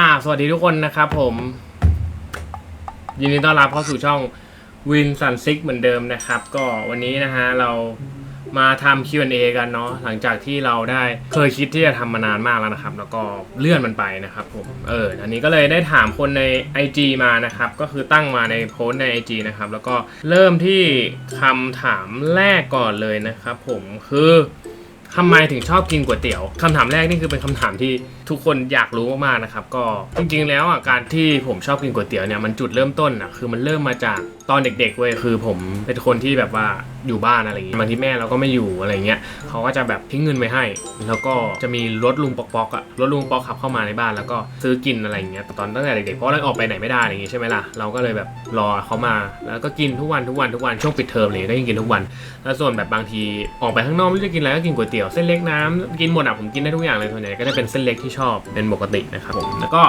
อ่า สวัสดีทุกคนนะครับผม ยินดีต้อนรับเข้าสู่ช่องวินสันซิกเหมือนเดิมนะครับ ก็วันนี้นะฮะเรามาทำ Q&A กันเนาะหลังจากที่เราได้เคยคิดที่จะทำมานานมากแล้วนะครับ แล้วก็เลื่อนมันไปนะครับผมเอออันนี้ก็เลยได้ถามคนใน IG มานะครับ ก็คือตั้งมาในโพสใน IG นะครับ แล้วก็เริ่มที่คำถามแรกก่อนเลยนะครับผมคือ ทำไมถึงชอบกินก๋วยเตี๋ยวคำถามแรกนี่คือเป็นคำถามที่ทุกคนอยากรู้มากๆนะครับ ก็จริงๆแล้วอะการที่ผมชอบกินก๋วยเตี๋ยวเนี่ยมันจุดเริ่มต้นอะคือมันเริ่มมาจาก ตอนเด็กๆเว้ยคือผมเป็นคนที่แบบว่าอยู่บ้านอะไรอย่างงี้บางทีแม่เราก็ไม่อยู่อะไรเงี้ยเขาก็จะแบบทิ้งเงินไว้ให้ แล้วก็จะมีรถลุงปอกๆอะรถลุงปอกขับเข้ามาในบ้านแล้วก็ซื้อกินอะไรอย่างเงี้ยตอนตั้งแต่เด็กๆเพราะเราออกไปไหนไม่ได้อะไรอย่างงี้ใช่ไหมล่ะเราก็เลยแบบรอเขามาแล้วก็กินทุกวันทุกวันทุกวันช่วงปิดเทอมอะไรเลยก็ยังกินทุกวัน แล้วส่วนแบบบางทีออกไปข้างนอกไม่รู้จะกินอะไรก็กินก๋วยเตี๋ยวเส้นเล็กน้ำกินหมดอะผมกินได้ทุกอย่างเลยส่วนใหญ่ก็จะเป็นเส้นเล็กที่ชอบเป็นปกตินะครับผมแล้วก็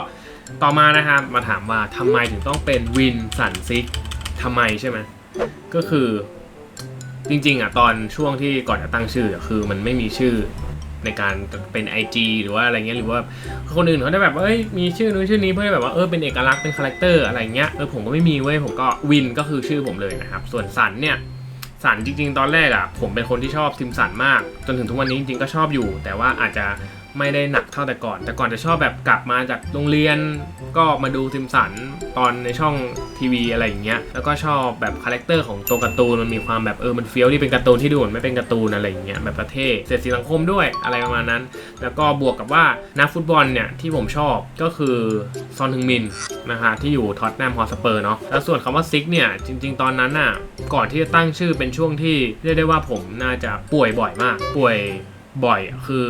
ต่อมานะครับมาถามว่าทำไมถึงต้องเป็นวินสันซิก ทำไมใช่ไหมก็คือจริงๆอะตอนช่วงที่ก่อนจะตั้งชื่อคือมันไม่มีชื่อในการเป็น IG หรือว่าอะไรเงี้ยหรือว่าคนอื่นเขาได้แบบเอ้ยมีชื่อนู้นชื่อนี้เพื่อแบบว่าเออเป็นเอกลักษณ์เป็นคาแรคเตอร์อะไรเงี้ยเออผมก็ไม่มีเว้ยผมก็วินก็คือชื่อผมเลยนะครับ ส่วนสันเนี่ยสันจริง ๆ ตอนแรกอะผมเป็นคนที่ชอบซิมสันมาก จนถึงทุกวันนี้จริงๆก็ชอบอยู่ แต่ว่าอาจจะ ไม่ได้หนักเท่าแต่ก่อน แต่ก่อนจะชอบแบบกลับมาจากโรงเรียน ก็มาดูซิมสันตอนในช่องทีวีอะไรอย่างเงี้ยแล้วก็ชอบแบบคาแรคเตอร์ของตัวการ์ตูนมันมีความแบบเออมันเฟี้ยวที่เป็นการ์ตูนที่ดูเหมือนไม่เป็นการ์ตูนอะไรอย่างเงี้ยแบบประเทศเศรษฐีสังคมด้วยอะไรประมาณนั้น แล้วก็บวกกับว่านักฟุตบอลเนี่ยที่ผมชอบก็คือซอนฮึงมินนะฮะที่อยู่ท็อตแนมฮอสเปอร์เนาะแล้วส่วนคำว่าซิกเนี่ยจริง ๆ ตอนนั้นน่ะก่อนที่จะตั้งชื่อเป็นช่วงที่เรียกได้ว่าผมน่าจะป่วยบ่อยมาก ป่วยบ่อย คือ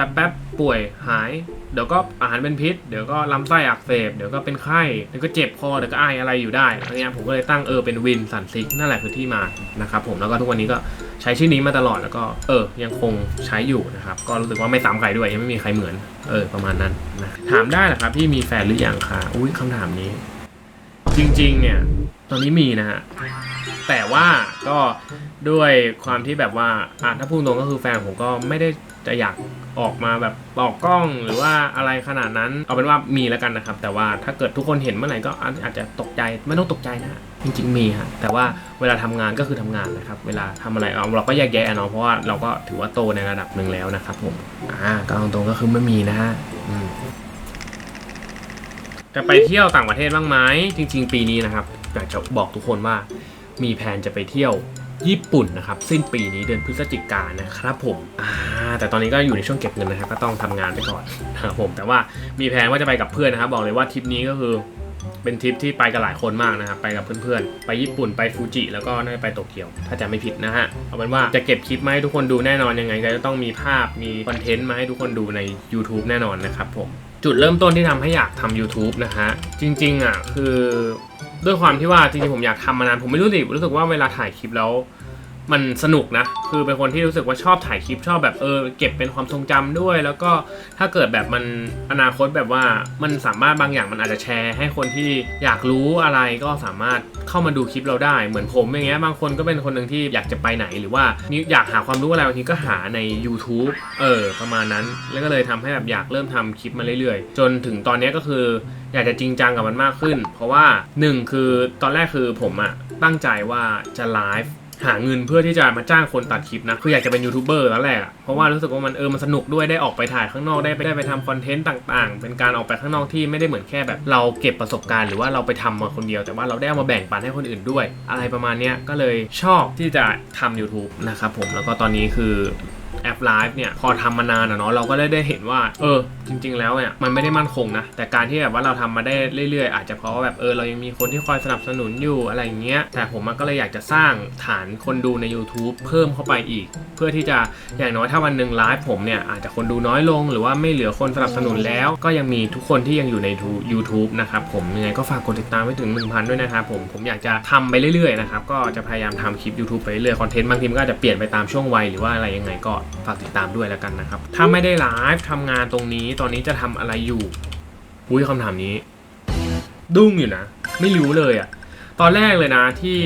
แต่แป๊บป่วยหาย เดี๋ยวก็อาหารเป็นพิษ เดี๋ยวก็ลำไส้อักเสบ เดี๋ยวก็เป็นไข้ เดี๋ยวก็เจ็บคอ เดี๋ยวก็ไออะไรอยู่ได้อะไรเงี้ยผมก็เลยตั้งเออเป็นวินสันซิกนั่นแหละคือที่มานะครับผม แล้วก็ทุกวันนี้ก็ใช้ชื่อนี้มาตลอด แล้วก็เออ ยังคงใช้อยู่นะครับ ก็รู้สึกว่าไม่ซ้ำใครด้วย ยังไม่มีใครเหมือน เออ ประมาณนั้นนะ ถามได้เหรอครับพี่มีแฟนหรือยังคะ อุ้ยคำถามนี้ จริง ๆ เนี่ย ตอนนี้มีนะฮะ แต่ว่าก็ด้วยความที่แบบว่าอะถ้าพูดตรงก็คือแฟนผมก็ไม่ได้จะอยากออกมาแบบบอกกล้องหรือว่าอะไรขนาดนั้น เอาเป็นว่ามีแล้วกันนะครับ แต่ว่าถ้าเกิดทุกคนเห็นเมื่อไหร่ก็อาจจะตกใจไม่ต้องตกใจนะ จริง ๆ มีฮะแต่ว่าเวลาทำงานก็คือทำงานนะครับ เวลาทำอะไรเอาเราก็แยกแยะเนาะเพราะว่าเราก็ถือว่าโตในระดับหนึ่งแล้วนะครับผมอ่าก็ตรงๆก็คือไม่มีนะฮะ จะไปเที่ยวต่างประเทศบ้างไหมจริง ๆ ปีนี้นะครับอยากจะบอกทุกคนว่ามีแผนจะไปเที่ยวญี่ปุ่นนะครับสิ้นปีนี้เดือนพฤศจิกายนนะครับผมอ่าแต่ตอนนี้ก็อยู่ในช่วงเก็บเงินนะครับก็ต้องทำงานไปก่อนนะครับผมแต่ว่ามีแผนว่าจะไปกับเพื่อนนะครับ บอกเลยว่าทริปนี้ก็คือเป็นทริปที่ไปกับหลายคนมากนะครับ ไปกับเพื่อนๆ ไปญี่ปุ่นไปฟูจิแล้วก็น่าจะไปโตเกียว ถ้าจะไม่ผิดนะฮะ เอาเป็นว่าจะเก็บคลิปมาให้ทุกคนดูแน่นอนยังไงก็จะต้องมีภาพมีคอนเทนต์มาให้ทุกคนดูใน YouTube แน่นอนนะครับผม จุดเริ่มต้นที่ทำให้อยากทำ YouTube นะฮะ จริง ๆ อะ คือด้วยความที่ว่าจริงๆผมอยากทำมานาน ผมไม่รู้สิรู้สึกว่าเวลาถ่ายคลิปแล้ว มันสนุกนะ คือเป็นคนที่รู้สึกว่าชอบถ่ายคลิปชอบแบบเออเก็บเป็นความทรงจำด้วย แล้วก็ถ้าเกิดแบบมันอนาคตแบบว่ามันสามารถบางอย่างมันอาจจะแชร์ ให้คนที่อยากรู้อะไรก็สามารถเข้ามาดูคลิปเราได้ เหมือนผมอย่างเงี้ยบางคนก็เป็นคนหนึ่งที่อยากจะไปไหนหรือว่าอยากหาความรู้อะไรบางทีก็หาใน YouTube เออประมาณนั้น แล้วก็เลยทำให้แบบอยากเริ่มทำคลิปมาเรื่อยๆ จนถึงตอนนี้ก็คืออยากจะจริงจังกับมันมากขึ้น เพราะว่าหนึ่งคือตอนแรกคือผมอะตั้งใจว่าจะไลฟ์ หาเงินเพื่อที่จะมาจ้างคนตัดคลิปนะคืออยากจะเป็นยูทูบเบอร์แล้วแหละเพราะว่ารู้สึกว่ามันเออมันสนุกด้วยได้ออกไปถ่ายข้างนอกได้ไปได้ไปทำคอนเทนต์ต่าง ๆ เป็นการออกไปข้างนอกที่ไม่ได้เหมือนแค่แบบ เราเก็บประสบการณ์หรือว่าเราไปทำมาคนเดียว แต่ว่าเราได้เอามาแบ่งปันให้คนอื่นด้วย อะไรประมาณเนี้ยก็เลยชอบที่จะทำ YouTube นะครับผมแล้วก็ตอนนี้คือ แอปไลฟ์เนี่ยพอทำมานานอะเนาะเราก็ได้ได้เห็นว่า เออ จริง ๆ แล้วเนี่ยมันไม่ได้มั่นคงนะ แต่การที่แบบว่าเราทำมาได้เรื่อยๆ อาจจะเพราะว่าแบบเออเรายังมีคนที่คอยสนับสนุนอยู่อะไรอย่างเงี้ยแต่ผมมันก็เลยอยากจะสร้างฐานคนดูใน YouTube เพิ่มเข้าไปอีก เพื่อที่จะอย่างน้อยถ้าวันหนึ่งไลฟ์ผมเนี่ยอาจจะคนดูน้อยลง หรือว่าไม่เหลือคนสนับสนุนแล้ว ก็ยังมีทุกคนที่ยังอยู่ใน YouTube นะครับผมยังไงก็ฝากกดติดตามไว้ถึง 1,000 ด้วยนะครับผมผมอยากจะทำไปเรื่อยๆนะครับก็จะพยายามทำคลิป YouTube ไปเรื่อยคอนเทนต์บางทีมันก็จะเปลี่ยนไปตามช่วงวัยหรือว่าอะไรยังไงก็ ฝากติดตามด้วยแล้วกันนะครับ ถ้าไม่ได้ไลฟ์ทำงานตรงนี้ ตอนนี้จะทำอะไรอยู่อุ้ยคำถามนี้ ดุ้งอยู่นะ ไม่รู้เลยอะตอนแรกเลยนะที่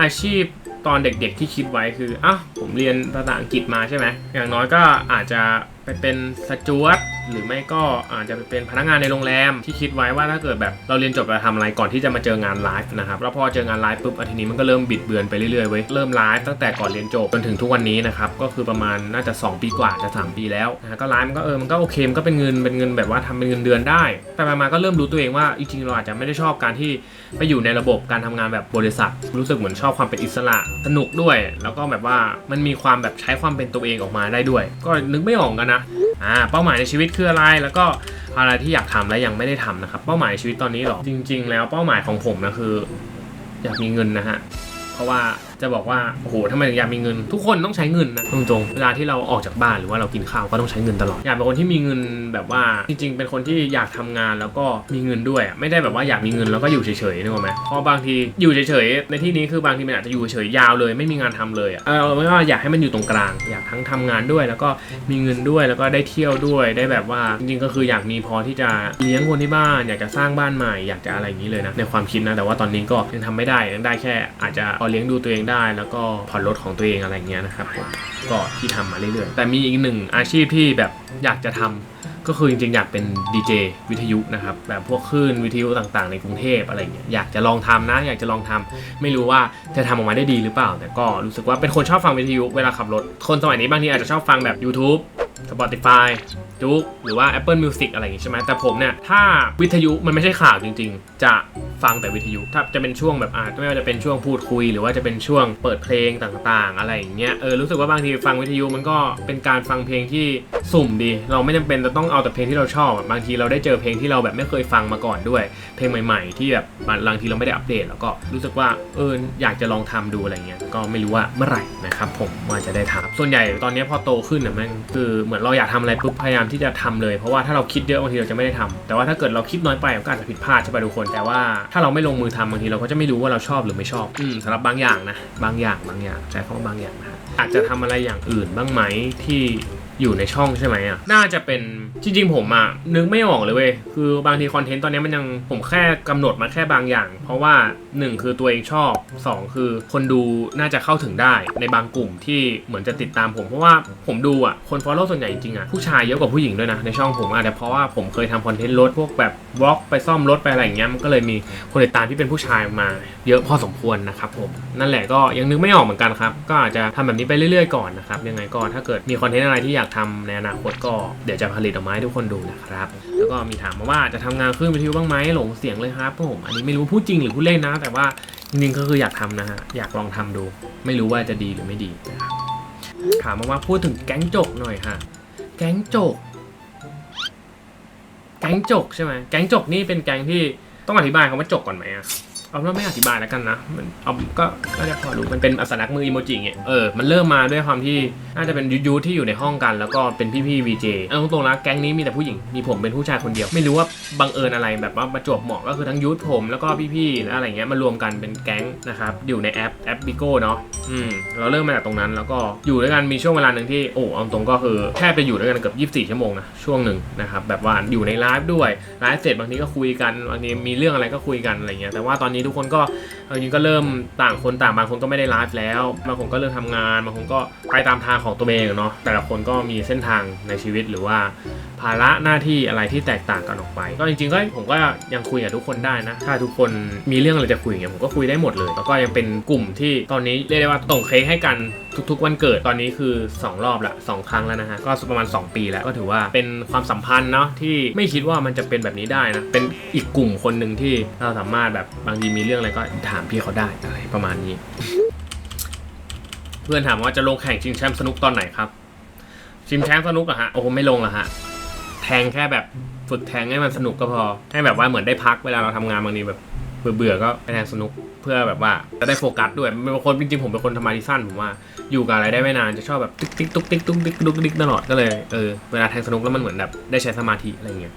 อาชีพตอนเด็กๆที่คิดไว้คืออ้าวผมเรียนภาษาอังกฤษมาใช่ไหมอย่างน้อยก็อาจจะไปเป็นสจวต หรือไม่ก็อาจจะเป็นพนักงานในโรงแรมที่คิดไว้ว่าถ้าเกิดแบบเราเรียนจบเราทำอะไรก่อนที่จะมาเจองานไลฟ์นะครับแล้วพอเจองานไลฟ์ปุ๊บอะทีนี้มันก็เริ่มบิดเบือนไปเรื่อยๆเว้ยเริ่มไลฟ์ตั้งแต่ก่อนเรียนจบจนถึงทุกวันนี้นะครับก็คือประมาณน่าจะ 2 ปีกว่าจะ 3 ปีแล้วนะฮะก็ไลฟ์มันก็เออมันก็โอเคมันก็เป็นเงินเป็นเงินแบบว่าทำเป็นเงินเดือนได้ แต่มาก็เริ่มรู้ตัวเองว่าจริงๆเราอาจจะไม่ได้ชอบการที่ไปอยู่ในระบบการทำงานแบบบริษัท รู้สึกเหมือนชอบความเป็นอิสระสนุกด้วย แล้วก็แบบว่ามันมีความแบบใช้ความเป็นตัวเองออกมาได้ด้วย ก็นึกไม่ออกกันนะอ่าเป้าหมายในชีวิตคืออะไรแล้วก็อะไรที่อยากทำและยังไม่ได้ทำนะครับ เป้าหมายชีวิตตอนนี้หรอจริง ๆ แล้วเป้าหมายของผมนะคือ อยากมีเงินนะฮะเพราะว่า จะบอกว่าโอ้โหทำไมถึงอยากมีเงิน ทุกคนต้องใช้เงินนะตรงๆเวลาที่เราออกจากบ้านหรือว่าเรากินข้าวก็ต้องใช้เงินตลอดอยากเป็นคนที่มีเงินแบบว่าจริง ๆ เป็นคนที่อยากทำงานแล้วก็มีเงินด้วย ไม่ได้แบบว่าอยากมีเงินแล้วก็อยู่เฉยๆนึกออกไหมเพราะบางทีอยู่เฉยๆในที่นี้คือบางทีมันอาจจะอยู่เฉยๆยาวเลย ไม่มีงานทำเลยเออไม่ว่าอยากให้มันอยู่ตรงกลาง อยากทั้งทำงานด้วย แล้วก็มีเงินด้วยแล้วก็ได้เที่ยวด้วยได้แบบว่าจริงๆก็คืออยากมีพอที่จะเลี้ยงคนที่บ้าน อยากจะสร้างบ้านใหม่ อยากจะอะไรอย่างนี้เลยนะในความคิดนะแต่ว่าตอนนี้ก็ยังทำไม่ได้ยังได้แค่อาจจะพอเลี้ยงดูตัวเองได้แล้วก็ผ่อนรถของตัวเองอะไรเงี้ยนะครับผมก็ที่ทำมาเรื่อยๆ แต่มีอีกหนึ่งอาชีพที่แบบอยากจะทำก็คือจริงๆ อยากเป็นดีเจวิทยุนะครับแบบพวกคลื่นวิทยุต่างๆ ในกรุงเทพอะไรเงี้ยอยากจะลองทำนะ อยากจะลองทำไม่รู้ว่าจะทำออกมาได้ดีหรือเปล่า แต่ก็รู้สึกว่าเป็นคนชอบฟังวิทยุเวลาขับรถคนสมัยนี้บางทีอาจจะชอบฟังแบบ YouTube Spotify จุกหรือว่า Apple Music อะไรอย่างงี้ใช่ไหมแต่ผมเนี่ย ถ้าวิทยุมันไม่ใช่ข่าวจริง ๆ จะฟังแต่วิทยุถ้าจะเป็นช่วงแบบอ่าไม่ว่าจะเป็นช่วงพูดคุย หรือว่าจะเป็นช่วงเปิดเพลงต่างๆ อะไรอย่างเงี้ยเออรู้สึกว่าบางทีฟังวิทยุมันก็เป็นการฟังเพลงที่สุ่มดี เราไม่จำเป็นจะต้องเอาแต่เพลงที่เราชอบบางทีเราได้เจอเพลงที่เราแบบไม่เคยฟังมาก่อนด้วย เพลงใหม่ ๆ ที่แบบบางทีเราไม่ได้อัปเดต แล้วก็รู้สึกว่าเอออยากจะลองทำดูอะไรเงี้ยก็ไม่รู้ว่าเมื่อไหร่นะครับผมว่าจะได้ทำส่วนใหญ่ตอนนี้พอโตขึ้นน่ะแม่งคือเหมือนเราอยากทำอะไรปุ๊บพยายามที่จะทำเลย เพราะว่าถ้าเราคิดเยอะบางทีเราจะไม่ได้ทำแต่ว่าถ้าเกิดเราคิดน้อยไปมันก็อาจจะผิดพลาดใช่ป่ะทุกคน แต่ว่าถ้าเราไม่ลงมือทำบางทีเราก็จะไม่รู้ว่าเราชอบหรือไม่ชอบอืมสำหรับบางอย่างนะ บางอย่างบางอย่างใช้คำว่าบางอย่างนะฮะอาจจะทำอะไรอย่างอื่นบ้างไหมที่ อยู่ในช่องใช่ไหมอะ น่าจะเป็นจริง ๆ ผมอะนึกไม่ออกเลยเว้ย คือบางทีคอนเทนต์ตอนนี้มันยังผมแค่กำหนดมาแค่บางอย่าง เพราะว่า 1 คือตัวเองชอบ 2 คือคนดูน่าจะเข้าถึงได้ในบางกลุ่มที่เหมือนจะติดตามผมเพราะว่าผมดูอะคนฟอลโล่ส่วนใหญ่จริงๆอะผู้ชายเยอะกว่าผู้หญิงด้วยนะในช่องผมอาจจะเพราะว่าผมเคยทำคอนเทนต์รถพวกแบบวอล์กไปซ่อมรถไปอะไรอย่างเงี้ยมันก็เลยมีคนติดตามที่เป็นผู้ชายมาเยอะพอสมควรนะครับผมนั่นแหละก็ยังนึกไม่ออกเหมือนกันครับก็อาจจะทำแบบนี้ไปเรื่อยๆก่อนนะครับยังไงก็ถ้าเกิดมีคอนเทนต์อะไรที่อยากทำในอนาคตก็เดี๋ยวจะผลิตออกมาให้ทุกคนดูนะครับ แล้วก็มีถามมาว่าจะทำงานคลื่นวิทยุบ้างไหมหลงเสียงเลยครับผมอันนี้ไม่รู้พูดจริงหรือพูดเล่นนะ แต่ว่าจริงๆก็คืออยากทำนะฮะอยากลองทำดู ไม่รู้ว่าจะดีหรือไม่ดีนะครับถามมาว่าพูดถึงแก๊งจกหน่อยฮะแก๊งจก แก๊งจกใช่ไหมแก๊งจกนี่เป็นแก๊งที่ต้องอธิบายคำว่าจกก่อนไหมอะ เอาว่าไม่อธิบายแล้วกันนะ มันเอาก็ก็จะพอรู้มันเป็นอัสลักมืออีโมจิเงี้ยเออมันเริ่มมาด้วยความที่น่าจะเป็นยูยูที่อยู่ในห้องกัน แล้วก็เป็นพี่พี่วีเจเอาตรงๆนะแก๊งนี้มีแต่ผู้หญิงมีผมเป็นผู้ชายคนเดียว ไม่รู้ว่าบังเอิญอะไรแบบว่าประจวบเหมาะก็คือทั้งยูทผมแล้วก็พี่ๆและอะไรเงี้ยมารวมกันเป็นแก๊งนะครับอยู่ในแอปแอปบิโก้เนาะอืมเราเริ่มมาจากตรงนั้นแล้วก็อยู่ด้วยกันมีช่วงเวลาหนึ่งที่โอ้เอาตรงก็คือแทบไปอยู่ด้วยกันเกือบ24ชั่วโมงนะช่วงหนึ่งนะครับแบบว่าอยู่ในไลฟ์ด้วยไลฟ์เสร็จบางทีก็คุยกันบางทีมีเรื่องอะไรก็คุยกันอะไรเงี้ยแต่ว่าตอนนทุกคนก็เอาจริงก็เริ่มต่างคนต่างบางคนก็ไม่ได้ไลฟ์แล้วบางคนก็เริ่มทำงานบางคนก็ไปตามทางของตัวเองเนาะแต่ละคนก็มีเส้นทางในชีวิตหรือว่าภาระหน้าที่อะไรที่แตกต่างกันออกไป ก็จริงๆก็ผมก็ยังคุยกับทุกคนได้นะ ถ้าทุกคนมีเรื่องอะไรจะคุยเนี่ยผมก็คุยได้หมดเลย แล้วก็ยังเป็นกลุ่มที่ตอนนี้เรียกได้ว่าตรงเค้กให้กันทุกๆวันเกิดตอนนี้คือ 2 รอบละสองครั้งแล้วนะฮะ ก็ประมาณ 2 ปีแล้วก็ถือว่าเป็นความสัมพันธ์เนาะที่ไม่คิดว่ามันจะเป็นแบบนี้ได้นะ เป็นอีกกลุ่มคนหนึ่งที่เราสามารถแบบบางทีมีเรื่องอะไรก็ถามพี่เขาได้อะไรประมาณนี้ เพื่อนถามว่าจะลงแข่งชิงแชมป์สนุกตอนไหนครับชิงแชมป์สนุกอะฮะโอ้ไม่ลงอะฮะแทงแค่แบบฝึกแทงให้มันสนุกก็พอให้แบบว่าเหมือนได้พักเวลาเราทำงานบางทีแบบ เบื่อๆก็ไปแทงสนุกเพื่อแบบว่าจะได้โฟกัสด้วยบางคนจริงๆผมเป็นคนธรรมะที่สั้นผมว่าอยู่กับอะไรได้ไม่นานจะชอบแบบติ๊กติ๊กตุ๊กติ๊กตุ๊กติ๊กตุ๊กติ๊กตลอดก็เลยเออเวลาแทงสนุกแล้วมันเหมือนแบบได้ใช้สมาธิอะไรเงี้ย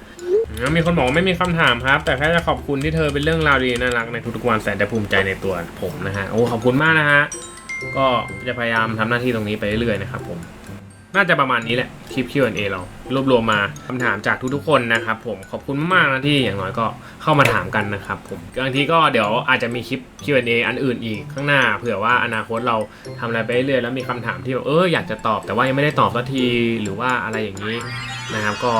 มีคนบอกว่าไม่มีคำถามครับ แต่แค่จะขอบคุณที่เธอเป็นเรื่องราวดีน่ารักในทุกๆวันแสนจะภูมิใจในตัวผมนะฮะโอ้ขอบคุณมากนะฮะก็จะพยายามทำหน้าที่ตรงนี้ไปเรื่อยๆนะครับผม น่าจะประมาณนี้แหละคลิป Q&A เรารวบรวมมาคำถามจากทุกๆคนนะครับผมขอบคุณมากนะที่อย่างน้อยก็เข้ามาถามกันนะครับผมบางทีก็เดี๋ยวอาจจะมีคลิป Q&A อันอื่นอีกข้างหน้า เผื่อว่าอนาคตเราทำอะไรไปเรื่อยๆแล้วมีคำถามที่แบบเอออยากจะตอบแต่ว่ายังไม่ได้ตอบสักทีหรือว่าอะไรอย่างนี้นะครับก็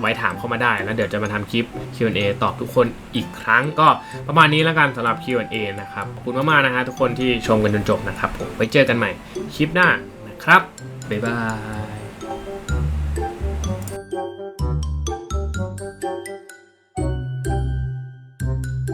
ไว้ถามเข้ามาได้แล้วเดี๋ยวจะมาทำคลิป Q&A ตอบทุกคนอีกครั้งก็ประมาณนี้แล้วกันสำหรับ Q&A นะครับขอบคุณมากๆนะฮะทุกคนที่ชมกันจนจบนะครับผมไว้เจอกันใหม่คลิปหน้านะครับ บ๊ายบาย